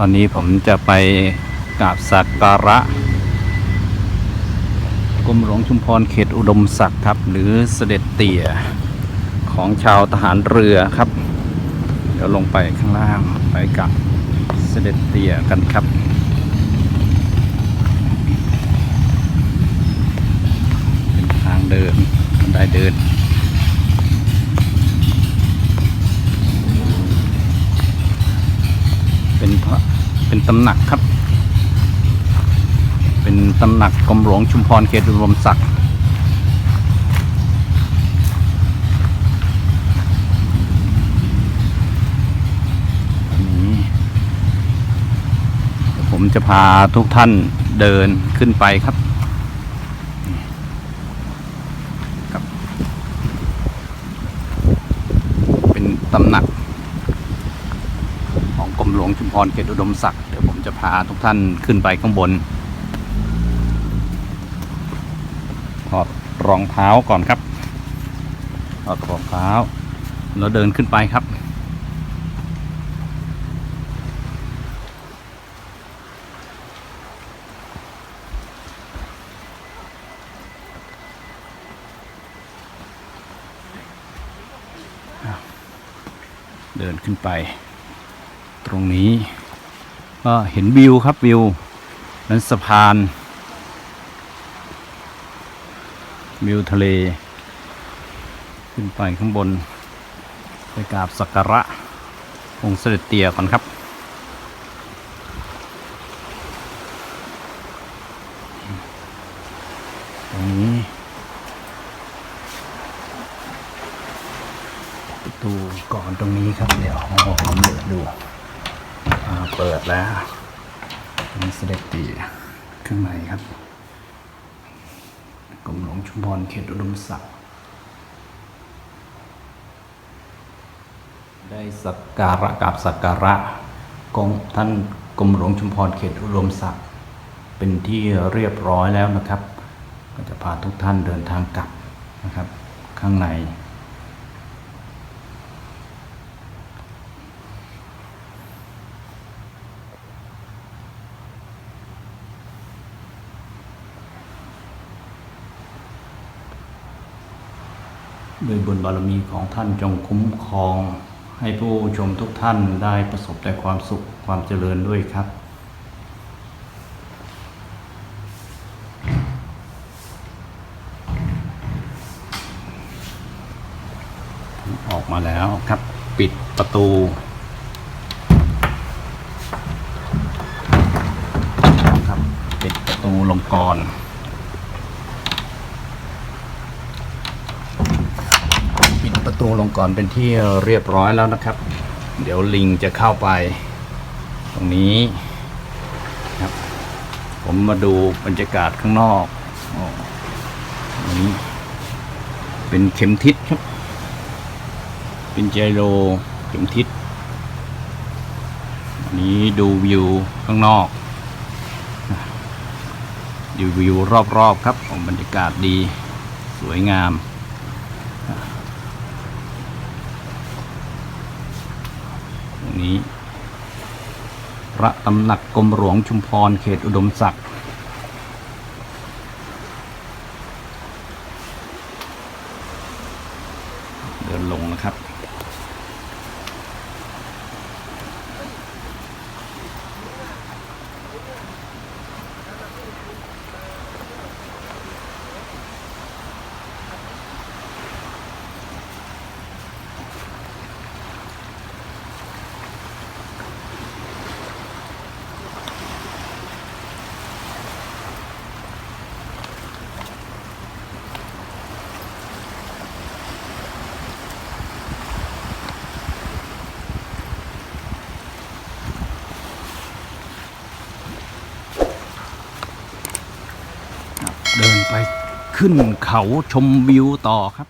ตอนนี้ผมจะไปกราบสักการะกรมหลวงชุมพรเขตอุดมศักดิ์ครับ หรือเสด็จเตี่ยของชาวทหารเรือครับ เดี๋ยวลงไปข้างล่างไปกับเสด็จเตี่ยกันครับเป็นทางเดินบันไดเดิน เป็นพระ เป็นตำหนักครับ เป็นตำหนักกรมหลวงชุมพรเขตอุดมศักดิ์นนี้เดี๋ยวผมจะพาทุกท่านเดินขึ้นไปครับครับ เป็นตำหนัก ของกรมหลวงชุม พรเขตอุดมศักดิ์เดี๋ยวผมจะพาทุกท่านขึ้นไปข้างบนถอดรองเท้าก่อนครับถอดรองเท้า แล้วเดินขึ้นไปครับ เดินขึ้นไป ตรงนี้ ก็เห็นวิวครับวิวนั้นสะพานวิวทะเล ขึ้นไปข้างบน ไปกราบสักการะองค์เสด็จเตี่ยก่อนครับตรงนี้ประตูก่อนตรงนี้ครับ เดี๋ยวผมเปิดดู เปิดแล้วมีเสด็จตีข้างในครับกรมหลวงชุมพรเขตอุดมศักดิ์ได้สักการะกับสักการะกองท่านกรมหลวงชุมพรเขตอุดมศักดิ์เป็นที่เรียบร้อยแล้วนะครับ ก็จะพาทุกท่านเดินทางกลับนะครับ ข้างใน ด้วยบุญบารมีของท่านจงคุ้มครอง ให้ผู้ชมทุกท่านได้ประสบแต่ความสุขความเจริญด้วยครับออกมาแล้วครับปิดประตูครับปิดประตูลงก่อน ประตูลงก่อนเป็นที่เรียบร้อยแล้วนะครับ เดี๋ยวลิงจะเข้าไป ตรงนี้ครับ ผมมาดูบรรยากาศข้างนอกอ๋อตรงนี้เป็นเข็มทิศครับ เป็นไจโรเข็มทิศอันนี้ดูวิวข้างนอกดูวิวรอบๆครับของบรรยากาศดี สวยงาม รงนี้ พระตำหนักกรมหลวงชุมพรเขตอุดมศักดิ์เดินลงนะครับ เดินไปขึ้นเขาชมวิวต่อครับ